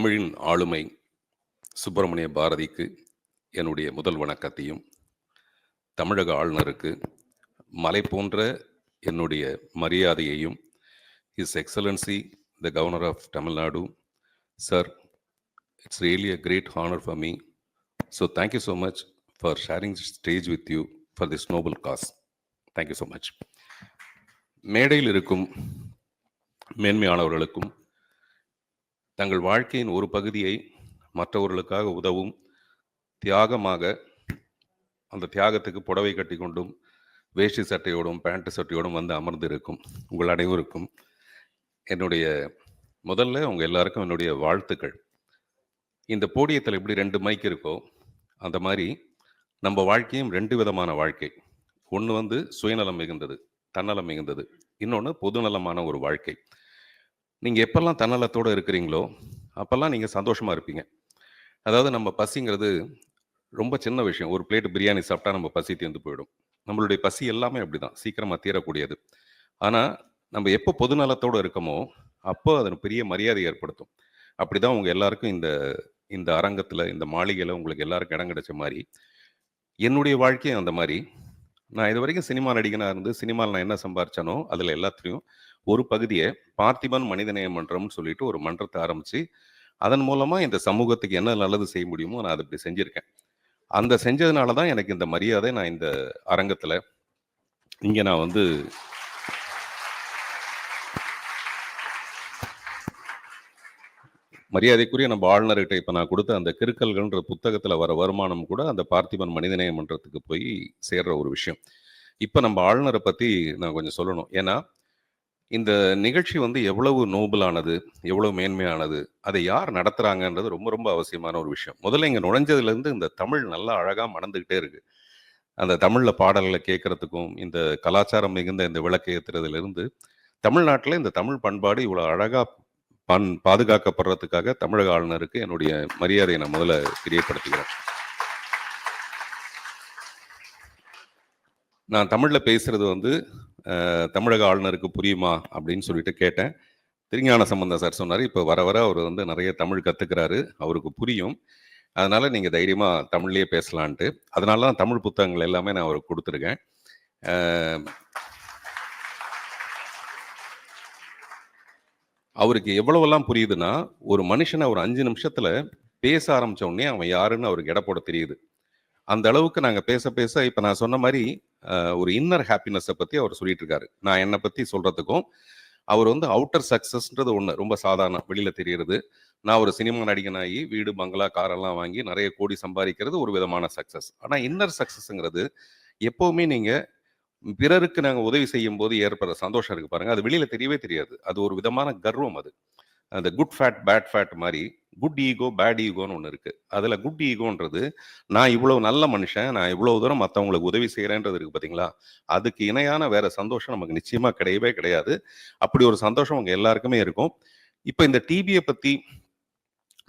தமிழின் ஆளுமை சுப்பிரமணிய பாரதிக்கு என்னுடைய முதல் வணக்கத்தையும் தமிழக ஆளுநருக்கு மலை போன்ற என்னுடைய மரியாதையையும் is excellency the governor of Tamil Nadu sir it's really a great honour for me so thank you so much for sharing stage with you for this noble cause thank you so much மேடையில் இருக்கும் மேன்மையானவர்களுக்கும் தங்கள் வாழ்க்கையின் ஒரு பகுதியை மற்றவர்களுக்காக உதவும் தியாகமாக அந்த தியாகத்துக்கு புடவை கட்டி கொண்டும் வேஷ்டி சட்டையோடும் பேண்ட் சட்டையோடும் வந்து அமர்ந்து இருக்கும் உங்கள் அனைவருக்கும் என்னுடைய முதல்ல உங்கள் எல்லாருக்கும் என்னுடைய வாழ்த்துக்கள். இந்த போடியத்தில் எப்படி ரெண்டு மைக் இருக்கோ அந்த மாதிரி நம்ம வாழ்க்கையும் ரெண்டு விதமான வாழ்க்கை. ஒன்று வந்து சுயநலம் மிகுந்தது தன்னலம் மிகுந்தது. இன்னொன்று பொதுநலமான ஒரு வாழ்க்கை. நீங்கள் எப்பெல்லாம் தன்னலத்தோடு இருக்கிறீங்களோ அப்போல்லாம் நீங்கள் சந்தோஷமாக இருப்பீங்க. அதாவது நம்ம பசிங்கிறது ரொம்ப சின்ன விஷயம். ஒரு பிளேட் பிரியாணி சாப்பிட்டா நம்ம பசி தீர்ந்து போயிடும். நம்மளுடைய பசி எல்லாமே அப்படிதான். சீக்கிரமாக தீரக்கூடியது. ஆனால் நம்ம எப்போ பொதுநலத்தோடு இருக்கமோ அப்போ அதன் பெரிய மரியாதை ஏற்படுத்தும். அப்படி தான் உங்கள் எல்லாருக்கும் இந்த இந்த அரங்கத்தில் இந்த மாளிகையில் உங்களுக்கு எல்லாருக்கும் இடம் கிடைச்ச மாதிரி என்னுடைய வாழ்க்கையும் அந்த மாதிரி. நான் இது வரைக்கும் சினிமா நடிகனாக இருந்து சினிமாவில் நான் என்ன சம்பாரிச்சானோ அதில் எல்லாத்துலேயும் ஒரு பகுதியை பார்த்திபன் மனிதநேய மன்றம்னு சொல்லிட்டு ஒரு மன்றத்தை ஆரம்பித்து அதன் மூலமாக இந்த சமூகத்துக்கு என்ன நல்லது செய்ய முடியுமோ நான் அதை இப்படி செஞ்சுருக்கேன். அந்த செஞ்சதுனால தான் எனக்கு இந்த மரியாதை நான் இந்த அரங்கத்தில் இங்கே நான் வந்து மரியாதைக்குரிய நம்ம ஆளுநர்கிட்ட இப்போ நான் கொடுத்த அந்த கிறுக்கல்கள்ன்ற புத்தகத்தில் வர வருமானம் கூட அந்த பார்த்திபன் மனிதநேய மன்றத்துக்கு போய் சேர்ற ஒரு விஷயம். இப்போ நம்ம ஆளுநரை பற்றி நான் கொஞ்சம் சொல்லணும். ஏன்னா இந்த நிகழ்ச்சி வந்து எவ்வளவு நோபலானது எவ்வளவு மேன்மையானது அதை யார் நடத்துறாங்கன்றது ரொம்ப ரொம்ப அவசியமான ஒரு விஷயம். முதல்ல இங்கே நுழைஞ்சதுலேருந்து இந்த தமிழ் நல்லா அழகாக மணந்துக்கிட்டே இருக்கு. அந்த தமிழில் பாடல்களை கேட்கறதுக்கும் இந்த கலாச்சாரம் மிகுந்த இந்த விளக்கு ஏற்றுறதுலேருந்து தமிழ்நாட்டில் இந்த தமிழ் பண்பாடு இவ்வளோ அழகாக பன் பாதுகாக்கப்படுறதுக்காக தமிழக ஆளுநருக்கு என்னுடைய மரியாதையை நான் முதல்ல தெரியப்படுத்துகிறேன். நான் தமிழில் பேசுகிறது வந்து தமிழக ஆளுநருக்கு புரியுமா அப்படின்னு சொல்லிட்டு கேட்டேன். திருஞான சம்பந்தம் சார் சொன்னார். இப்போ வர வர அவர் வந்து நிறைய தமிழ் கற்றுக்கிறாரு அவருக்கு புரியும். அதனால் நீங்கள் தைரியமாக தமிழ்லேயே பேசலான்ட்டு. அதனால தான் தமிழ் புத்தகங்கள் எல்லாமே நான் அவருக்கு கொடுத்துருக்கேன். அவருக்கு எவ்வளவெல்லாம் புரியுதுன்னா ஒரு மனுஷனை ஒரு அஞ்சு நிமிஷத்தில் பேச ஆரம்பிச்ச உடனே அவன் யாருன்னு அவருக்கு இட போட தெரியுது. அந்த அளவுக்கு நாங்கள் பேச பேச இப்போ நான் சொன்ன மாதிரி ஒரு இன்னர் ஹாப்பினஸை பற்றி அவர் சொல்லிட்டு இருக்காரு நான் என்னை பற்றி சொல்றதுக்கும் அவர் வந்து அவுட்டர் சக்ஸஸ்ன்றது ஒன்று ரொம்ப சாதாரணம் வெளியில் தெரியறது. நான் ஒரு சினிமா நடிகனாகி வீடு பங்களா காரெல்லாம் வாங்கி நிறைய கோடி சம்பாதிக்கிறது ஒரு விதமான சக்ஸஸ் ஆனால் இன்னர் சக்ஸஸ்ங்கிறது எப்போவுமே நீங்கள் பிறருக்கு நாங்கள் உதவி செய்யும் போது ஏற்படுற சந்தோஷம் இருக்கு பாருங்க. அது வெளியில் தெரியவே தெரியாது. அது ஒரு விதமான கர்வம் அது. அந்த குட் ஃபேட் பேட் ஃபேட் மாதிரி குட் ஈகோ பேட் ஈகோன்னு ஒன்று இருக்குது அதில் குட் ஈகோன்றது நான் இவ்வளோ நல்ல மனுஷன் நான் இவ்வளோ தூரம் மற்றவங்களுக்கு உதவி செய்கிறேன்றது இருக்குது பார்த்தீங்களா அதுக்கு இணையான வேறு சந்தோஷம் நமக்கு நிச்சயமாக கிடையவே கிடையாது. அப்படி ஒரு சந்தோஷம் அவங்க எல்லாருக்குமே இருக்கும். இப்போ இந்த டிபியை பற்றி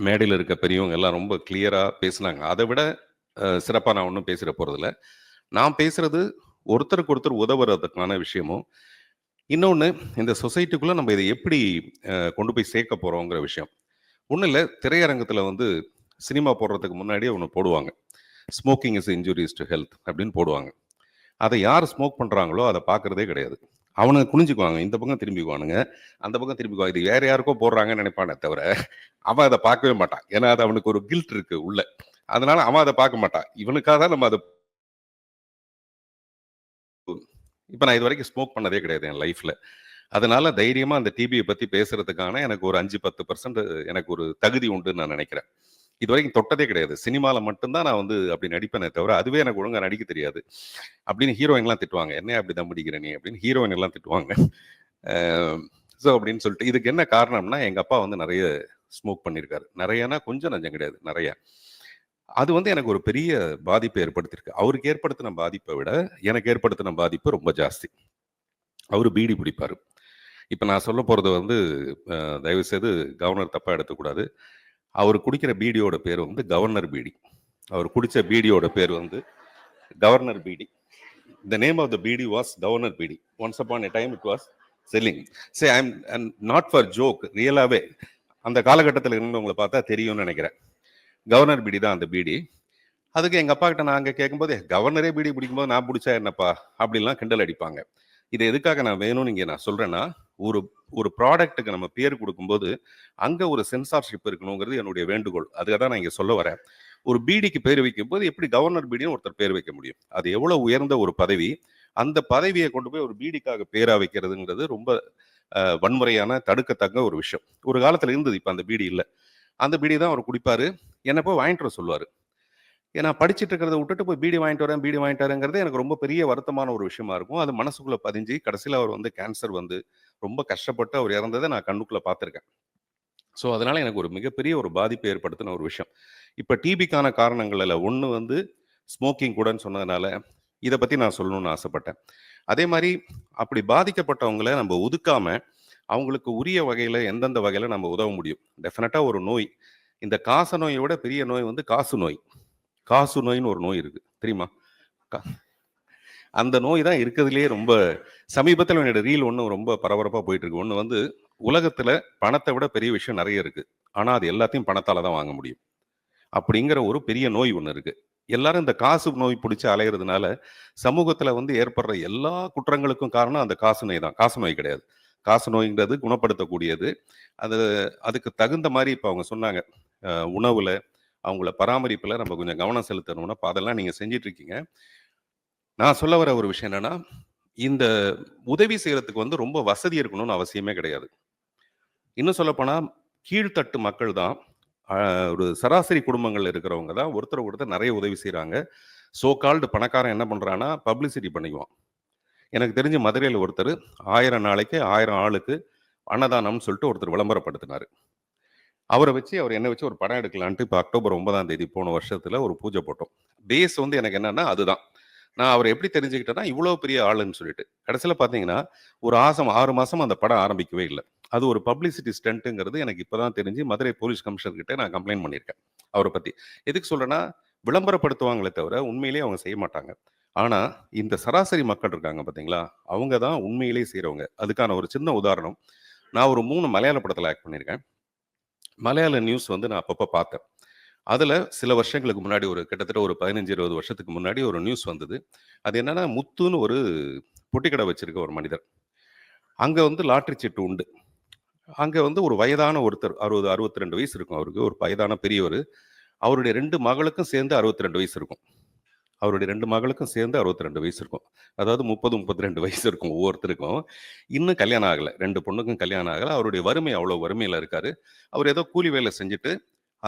மேடையில் இருக்க பெரியவங்க எல்லாம் ரொம்ப கிளியராக பேசினாங்க. அதை விட சிறப்பாக நான் ஒன்றும் பேசுகிற போகிறதில்ல நான் பேசுகிறது ஒருத்தருக்கு ஒருத்தர் உதவுறதுக்கான விஷயமும் இன்னொன்று இந்த சொசைட்டிக்குள்ளே நம்ம இதை எப்படி கொண்டு போய் சேர்க்க போகிறோங்கிற விஷயம். ஒன்றும் இல்லை திரையரங்கத்தில் வந்து சினிமா போடுறதுக்கு முன்னாடியே ஒன்று போடுவாங்க. Smoking is injurious to health அப்படின்னு போடுவாங்க. அதை யார் ஸ்மோக் பண்ணுறாங்களோ அதை பார்க்குறதே கிடையாது. அவனுங்க குனிஞ்சுக்குவாங்க. இந்த பக்கம் திரும்பிக்குவானுங்க அந்த பக்கம் திரும்பிக்குவாங்க. இது வேற யாருக்கோ போடுறாங்கன்னு நினைப்பானே தவிர அவன் அதை பார்க்கவே மாட்டான். ஏன்னா அது அவனுக்கு ஒரு கில்ட் இருக்கு உள்ள. அதனால அவன் அதை பார்க்க மாட்டான். இவனுக்காக தான் நம்ம அதை இப்போ நான் இது வரைக்கும் ஸ்மோக் பண்ணதே கிடையாது என் லைஃப்பில் அதனால தைரியமாக அந்த டிபியை பற்றி பேசுறதுக்கான எனக்கு ஒரு அஞ்சு பத்து பர்சன்ட் எனக்கு ஒரு தகுதி உண்டுன்னு நான் நினைக்கிறேன். இது வரைக்கும் தொட்டதே கிடையாது. சினிமாவில் மட்டும்தான் நான் வந்து அப்படி நடிப்பேனே தவிர அதுவே எனக்கு ஒழுங்காக நடிக்க தெரியாது. அப்படின்னு ஹீரோயின்லாம் திட்டுவாங்க. என்ன அப்படி தான் நீ? அப்படின்னு ஹீரோயின் எல்லாம் திட்டுவாங்க. ஸோ அப்படின்னு சொல்லிட்டு இதுக்கு என்ன காரணம்னா எங்கள் அப்பா வந்து நிறைய ஸ்மோக் பண்ணியிருக்காரு. நிறையனா கொஞ்சம் நஞ்சம் கிடையாது நிறைய. அது வந்து எனக்கு ஒரு பெரிய பாதிப்பை ஏற்படுத்தியிருக்கு. அவருக்கு ஏற்படுத்தின பாதிப்பை விட எனக்கு ஏற்படுத்தின பாதிப்பு ரொம்ப ஜாஸ்தி. அவர் பீடி பிடிப்பார். இப்போ நான் சொல்ல போகிறது வந்து தயவு செய்து கவர்னர் தப்பாக எடுத்துக்கூடாது. அவர் குடிக்கிற பீடியோட பேர் வந்து கவர்னர் பீடி. அவர் குடித்த பீடியோட பேர் வந்து governor PT. The name of the beedi was governor beedi. Once upon a time it was selling say I am not for joke ரியலாகவே அந்த காலகட்டத்தில் இருந்தவங்களை பார்த்தா தெரியும்னு நினைக்கிறேன். கவர்னர் பீடி தான் அந்த பீடி. அதுக்கு எங்கள் அப்பா கிட்ட நாங்க கேட்கும்போது கவர்னரே பீடி பிடிக்கும்போது நான் பிடிச்சா என்னப்பா? அப்படிலாம் கிண்டல் அடிப்பாங்க. இது எதுக்காக நான் வேணும்னு இங்கே நான் சொல்கிறேன்னா ஒரு ஒரு ப்ராடக்ட்டுக்கு நம்ம பேர் கொடுக்கும்போது அங்கே ஒரு சென்சார்ஷிப் இருக்கணுங்கிறது என்னுடைய வேண்டுகோள். அதுக்காக தான் நான் இங்கே சொல்ல வரேன். ஒரு பீடிக்கு பேர் வைக்கும்போது எப்படி கவர்னர் பீடின்னு ஒருத்தர் பேர் வைக்க முடியும்? அது எவ்வளோ உயர்ந்த ஒரு பதவி அந்த பதவியை கொண்டு போய் ஒரு பீடிக்காக பேரா வைக்கிறதுங்கிறது ரொம்ப வன்முறையான தடுக்கத்தக்க ஒரு விஷயம். ஒரு காலத்தில் இருந்தது இப்போ அந்த பீடி இல்லை. அந்த பீடி தான் அவர் குடிப்பார். என்னப்போ வாங்கிட்டு வர சொல்லுவார். ஏன்னா படிச்சுட்டு இருக்கிறத விட்டுட்டு போய் பீடி வாங்கிட்டு வரேன் பீடி வாங்கிட்டு வரேங்கிறது எனக்கு ரொம்ப பெரிய வருத்தமான ஒரு விஷயமா இருக்கும். அது மனசுக்குள்ள பதிஞ்சு கடைசியில் அவர் வந்து கேன்சர் வந்து ரொம்ப கஷ்டப்பட்டு அவர் இறந்ததை நான் கண்ணுக்குள்ள பார்த்துருக்கேன். ஸோ அதனால எனக்கு ஒரு மிகப்பெரிய ஒரு பாதிப்பை ஏற்படுத்தின ஒரு விஷயம். இப்போ டிபிக்கான காரணங்கள்ல ஒன்று வந்து ஸ்மோக்கிங் கூடன்னு சொன்னதுனால இதை பற்றி நான் சொல்லணும்னு ஆசைப்பட்டேன். அதே மாதிரி அப்படி பாதிக்கப்பட்டவங்களை நம்ம ஒதுக்காம அவங்களுக்கு உரிய வகையில் எந்தெந்த வகையில் நம்ம உதவ முடியும்? டெஃபினட்டாக ஒரு நோய். இந்த காச நோயை விட பெரிய நோய் வந்து காசு நோய். காசு நோயின்னு ஒரு நோய் இருக்கு. தெரியுமா? கா- அந்த நோய் தான் இருக்கிறதுலே ரொம்ப சமீபத்தில் என்னோட ரீல் ஒன்று ரொம்ப பரபரப்பாக போயிட்டு இருக்கு. ஒன்று வந்து உலகத்தில் பணத்தை விட பெரிய விஷயம் நிறைய இருக்கு. ஆனால் அது எல்லாத்தையும் பணத்தால் தான் வாங்க முடியும். அப்படிங்கிற ஒரு பெரிய நோய் ஒன்று இருக்கு. எல்லாரும் இந்த காசு நோய் பிடிச்சி அலையிறதுனால சமூகத்தில் வந்து ஏற்படுற எல்லா குற்றங்களுக்கும் காரணம் அந்த காசு நோய் தான். காசு நோய் கிடையாது. காசு நோய்ங்கிறது குணப்படுத்தக்கூடியது. அது அதுக்கு தகுந்த மாதிரி இப்போ அவங்க சொன்னாங்க. உணவில் அவங்கள பராமரிப்பில் நம்ம கொஞ்சம் கவனம் செலுத்தணும்னா அதெல்லாம் நீங்கள் செஞ்சிட்ருக்கீங்க. நான் சொல்ல வர ஒரு விஷயம் என்னன்னா இந்த உதவி செய்கிறதுக்கு வந்து ரொம்ப வசதி இருக்கணும்னு அவசியமே கிடையாது. இன்னும் சொல்லப்போனால் கீழ்த்தட்டு மக்கள் தான் ஒரு சராசரி குடும்பங்களில் இருக்கிறவங்க தான் ஒருத்தர் ஒருத்தர் நிறைய உதவி செய்கிறாங்க சோ கால்டு பணக்காரன் என்ன பண்ணுறான்னா பப்ளிசிட்டி பண்ணிக்குவான். எனக்கு தெரிஞ்ச மதுரையில் ஒருத்தர் ஆயிரம் நாளைக்கு ஆயிரம் ஆளுக்கு அன்னதானம்னு சொல்லிட்டு ஒருத்தர் விளம்பரப்படுத்தினார். அவரை வச்சு அவர் என்ன வச்சு ஒரு படம் எடுக்கலான்ட்டு இப்போ அக்டோபர் ஒன்பதாம் தேதி போன வருஷத்துல ஒரு பூஜை போட்டோம். பேஸ் வந்து எனக்கு என்னன்னா அதுதான். நான் அவரை எப்படி தெரிஞ்சுக்கிட்டேன்னா இவ்வளோ பெரிய ஆளுன்னு சொல்லிட்டு. கடைசியில் பார்த்தீங்கன்னா ஒரு ஆசம் ஆறு மாசம் அந்த படம் ஆரம்பிக்கவே இல்லை. அது ஒரு பப்ளிசிட்டி ஸ்டண்ட்டுங்கிறது எனக்கு இப்போதான் தெரிஞ்சு மதுரை போலீஸ் கமிஷனர் கிட்ட நான் கம்ப்ளைண்ட் பண்ணியிருக்கேன் அவரை பத்தி. எதுக்கு சொல்றேன்னா விளம்பரப்படுத்துவாங்களே தவிர உண்மையிலேயே அவங்க செய்ய மாட்டாங்க. ஆனா இந்த சராசரி மக்கள் இருக்காங்க பாத்தீங்களா அவங்க தான் உண்மையிலேயே செய்கிறவங்க அதுக்கான ஒரு சின்ன உதாரணம் நான் ஒரு மூணு மலையாள படத்தில் ஆக்ட் பண்ணியிருக்கேன். மலையாள நியூஸ் வந்து நான் அப்பப்போ பார்த்தேன். அதில் சில வருஷங்களுக்கு முன்னாடி ஒரு கிட்டத்தட்ட ஒரு பதினஞ்சு இருபது வருஷத்துக்கு முன்னாடி ஒரு நியூஸ் வந்தது. அது என்னன்னா முத்துன்னு ஒரு பொட்டிக்கடை வச்சிருக்க ஒரு மனிதர். அங்கே வந்து லாட்ரி சீட்டு உண்டு. அங்கே வந்து ஒரு வயதான ஒருத்தர் அறுபது அறுபத்தி ரெண்டு வயசு இருக்கும் அவருக்கு. ஒரு வயதான பெரியவர். அவருடைய ரெண்டு மகளுக்கும் சேர்ந்து அறுபத்தி ரெண்டு வயசு இருக்கும். அவருடைய ரெண்டு மகளுக்கும் சேர்ந்து அறுபத்தி ரெண்டு வயசு இருக்கும் அதாவது முப்பது முப்பத்தி ரெண்டு வயசு இருக்கும் ஒவ்வொருத்தருக்கும். இன்னும் கல்யாணம் ஆகலை. ரெண்டு பொண்ணுக்கும் கல்யாணம் ஆகலை. அவருடைய வறுமை அவ்வளோ வறுமையில் இருக்காரு. அவர் ஏதோ கூலி வேலை செஞ்சுட்டு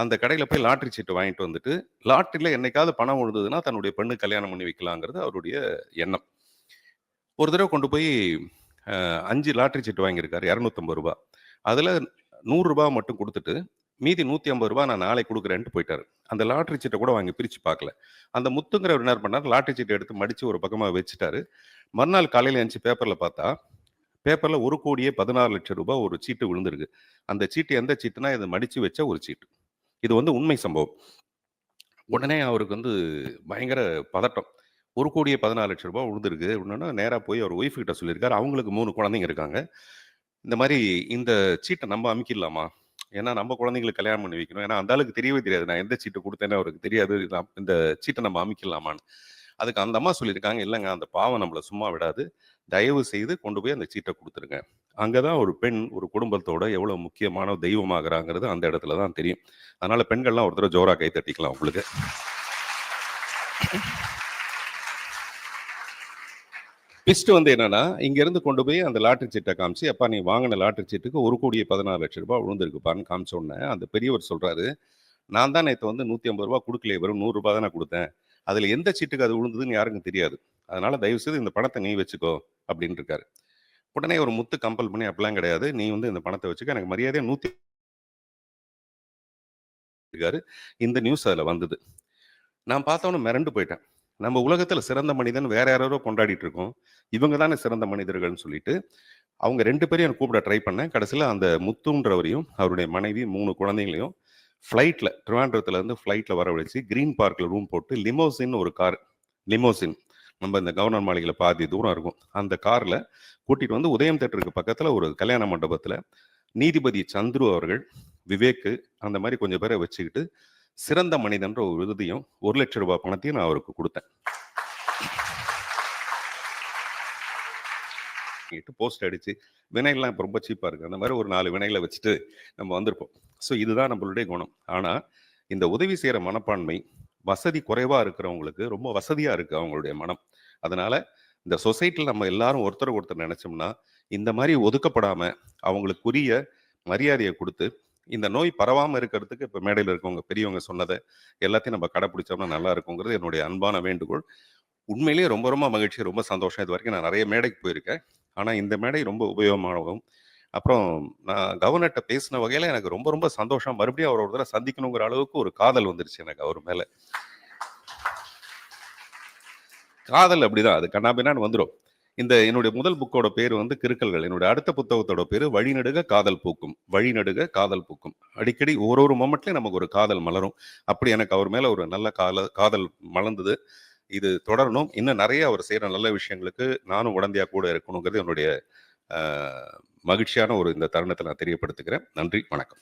அந்த கடையில் போய் லாட்ரி சீட்டு வாங்கிட்டு வந்துட்டு லாட்ரியில் என்னைக்காவது பணம் விழுந்ததுன்னா தன்னுடைய பெண்ணு கல்யாணம் பண்ணி வைக்கலாங்கிறது அவருடைய எண்ணம். ஒரு தடவை கொண்டு போய் அஞ்சு லாட்ரி சீட்டு வாங்கியிருக்காரு. இரநூத்தம்பது ரூபா. அதில் நூறுரூபா மட்டும் கொடுத்துட்டு மீதி நூற்றி ஐம்பது ரூபா நான் நாளைக்கு கொடுக்குறேன்ட்டு போயிட்டாரு. அந்த லாட்ரி சீட்டை கூட வாங்கி பிரித்து பார்க்கல. அந்த முத்துங்கிறவர் என்ன பண்ணார் லாட்ரி சீட்டை எடுத்து மடித்து ஒரு பக்கமாக வச்சுட்டாரு. மறுநாள் காலையில் எழுந்துச்சு பேப்பரில் பார்த்தா பேப்பரில் ஒரு கோடியே பதினாறு லட்சம் ரூபாய் ஒரு சீட்டு விழுந்திருக்கு. அந்த சீட்டு எந்த சீட்டுனா இதை மடித்து வச்ச ஒரு சீட்டு. இது வந்து உண்மை சம்பவம். உடனே அவருக்கு வந்து பயங்கர பதட்டம். ஒரு கோடியே பதினாலு லட்சம் ரூபாய் விழுந்திருக்கு. அப்படின்னா நேராக போய் அவர் ஒய்ஃப் கிட்ட சொல்லியிருக்காரு. அவங்களுக்கு மூணு குழந்தைங்க இருக்காங்க. இந்த மாதிரி இந்த சீட்டை நம்ம அமுக்கிடலாமா? ஏன்னா நம்ம குழந்தைங்களுக்கு கல்யாணம் பண்ணி வைக்கணும். ஏன்னா அந்த அளவுக்கு தெரியவே தெரியாது. நான் எந்த சீட்டு கொடுத்தேன்னு அவருக்கு தெரியாது. இந்த சீட்டை நம்ம அமைக்கலாமான்னு. அதுக்கு அந்த அம்மா சொல்லியிருக்காங்க இல்லைங்க அந்த பாவம் நம்மளை சும்மா விடாது. தயவு செய்து கொண்டு போய் அந்த சீட்டை கொடுத்துருங்க. அங்கே தான் ஒரு பெண் ஒரு குடும்பத்தோட எவ்வளோ முக்கியமான தெய்வமாகறாங்கிறது அந்த இடத்துல தான் தெரியும். அதனால பெண்கள்லாம் ஒருத்தர் ஜோராக ஜோரா கை தட்டிக்கலாம் உங்களுக்கு. பிஸ்ட் வந்து என்னன்னா இங்க இருந்து கொண்டு போய் அந்த லாட்டரி சீட்டை காமிச்சு அப்பா நீ வாங்கின லாட்டரி சீட்டுக்கு ஒரு கோடியே பதினாறு லட்சம் ரூபாய் விழுந்திருக்குப்பான்னு காமிச்ச உடனே அந்த பெரியவர் சொல்றாரு நான் தான் நேற்று வந்து நூத்தி ஐம்பது ரூபா கொடுக்கலையே வெறும் நூறு ரூபாய் தான் நான் கொடுத்தேன். அதுல எந்த சீட்டுக்கு அது விழுந்ததுன்னு யாருக்கும் தெரியாது. அதனால தயவு செய்து இந்த பணத்தை நீ வச்சுக்கோ அப்படின்னு இருக்காரு. உடனே ஒரு முத்து கம்பல் பண்ணி அப்படிலாம் கிடையாது. நீ வந்து இந்த பணத்தை வச்சுக்க. எனக்கு மரியாதையா நூத்தி இருக்காரு. இந்த நியூஸ் அதுல வந்தது. நான் பார்த்தவொன்னு மிரண்டு போயிட்டேன். நம்ம உலகத்துல சிறந்த மனிதன் வேற யாரோ கொண்டாடிட்டு இருக்கோம். இவங்க தானே சிறந்த மனிதர்கள்னு சொல்லிட்டு அவங்க ரெண்டு பேரையும் கூப்பிட ட்ரை பண்ணேன். கடைசியில் அந்த முத்துன்றவரையும் அவருடைய மனைவி மூணு குழந்தைங்களையும் ஃப்ளைட்டில் ட்ரிவாண்ட்ரத்துல இருந்து ஃப்ளைட்டில் வரவழைச்சு கிரீன் பார்க்கில் ரூம் போட்டு லிமோசின் ஒரு கார் லிமோசின் நம்ம இந்த கவர்னர் மாளிகையில் பாதி தூரம் இருக்கும். அந்த காரில் கூட்டிகிட்டு வந்து உதயம் தேட்டருக்கு பக்கத்தில் ஒரு கல்யாண மண்டபத்தில் நீதிபதி சந்துரு அவர்கள் விவேக்கு அந்த மாதிரி கொஞ்சம் பேரை வச்சுக்கிட்டு சிறந்த மனிதன்ற ஒரு விருதையும் ஒரு லட்சம் ரூபாய் பணத்தையும் நான் அவருக்கு கொடுத்தேன். போஸ்ட் அடிச்சு வினைலாம் இப்போ ரொம்ப சீப்பாக இருக்குது அந்த மாதிரி ஒரு நாலு வினைகளை வச்சுட்டு நம்ம வந்திருப்போம். ஸோ இதுதான் நம்மளுடைய குணம். ஆனால் இந்த உதவி செய்கிற மனப்பான்மை வசதி குறைவாக இருக்கிறவங்களுக்கு ரொம்ப வசதியாக இருக்குது அவங்களுடைய மனம். அதனால இந்த சொசைட்டியில் நம்ம எல்லாரும் ஒருத்தர் ஒருத்தர் நினச்சோம்னா இந்த மாதிரி ஒதுக்கப்படாமல் அவங்களுக்குரிய மரியாதையை கொடுத்து இந்த நோய் பரவாமல் இருக்கிறதுக்கு இப்போ மேடையில் இருக்கவங்க பெரியவங்க சொன்னதை எல்லாத்தையும் நம்ம கடைப்பிடிச்சோம்னா நல்லா இருக்குங்கிறது என்னுடைய அன்பான வேண்டுகோள். உண்மையிலேயே ரொம்ப ரொம்ப மகிழ்ச்சி ரொம்ப சந்தோஷம். இது வரைக்கும் நான் நிறைய மேடைக்கு போயிருக்கேன். ஆனால் இந்த மேடை ரொம்ப உபயோகமாகவும் அப்புறம் நான் கவர்னர்கிட்ட பேசின வகையில் எனக்கு ரொம்ப ரொம்ப சந்தோஷம். மறுபடியும் அவர் ஒரு தடவை சந்திக்கணுங்கிற அளவுக்கு ஒரு காதல் வந்துருச்சு எனக்கு அவர் மேலே. காதல் அப்படிதான் அது கண்ணாபின்னான்னு வந்துடும் இந்த என்னுடைய முதல் புக்கோட பேர் வந்து கிறுக்கல்கள். என்னுடைய அடுத்த புத்தகத்தோட பேர் வழிநடுக காதல் பூக்கும். வழிநடுக காதல் பூக்கும். அடிக்கடி ஒரு ஒரு மொமெண்ட்லயும் நமக்கு ஒரு காதல் மலரும். அப்படி எனக்கு அவர் மேல ஒரு நல்ல கால காதல் மலர்ந்தது. இது தொடரணும். இன்னும் நிறைய அவர் செய்யற நல்ல விஷயங்களுக்கு நானும் உடந்தையா கூட இருக்கணுங்கிறது என்னுடைய மகிழ்ச்சியான ஒரு இந்த தருணத்தை நான் தெரியப்படுத்துகிறேன். நன்றி. வணக்கம்.